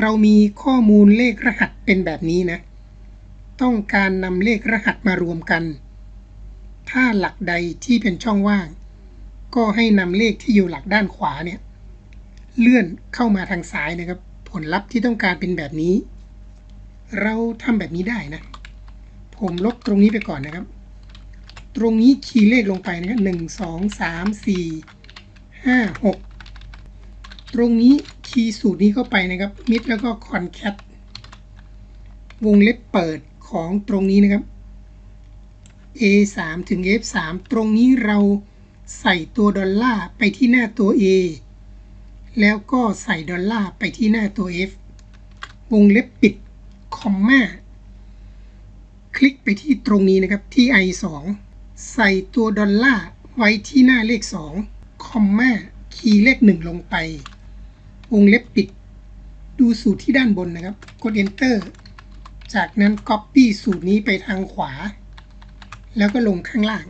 เรามีข้อมูลเลขรหัสเป็นแบบนี้นะ ต้องการนำเลขรหัสมารวมกัน ถ้าหลักใดที่เป็นช่องว่าง ก็ให้นำเลขที่อยู่หลักด้านขวาเนี่ย เลื่อนเข้ามาทางซ้ายนะครับ ผลลัพธ์ที่ต้องการเป็นแบบนี้ เราทำแบบนี้ได้นะ ผมลบตรงนี้ไปก่อนนะครับ ตรงนี้คีย์เลขลงไปนะครับหนึ่งสองสามสี่ห้าหก ตรงนี้คีย์สูตรนี้เข้าไปนะครับมิดแล้วก็คอนแคทวงเล็บเปิดของตรงนี้นะครับ A 3ถึง F 3ตรงนี้เราใส่ตัวดอลลาร์ไปที่หน้าตัว A แล้วก็ใส่ดอลลาร์ไปที่หน้าตัว F วงเล็บปิดคอมมาคลิกไปที่ตรงนี้นะครับที่ i 2ใส่ตัวดอลลาร์ไว้ที่หน้าเลข 2 คอมมาคีย์เลข 1 ลงไป วงเล็บปิด ดูสูตรที่ด้านบนนะครับ กด enter จากนั้น copy สูตรนี้ไปทางขวา แล้วก็ลงข้างล่าง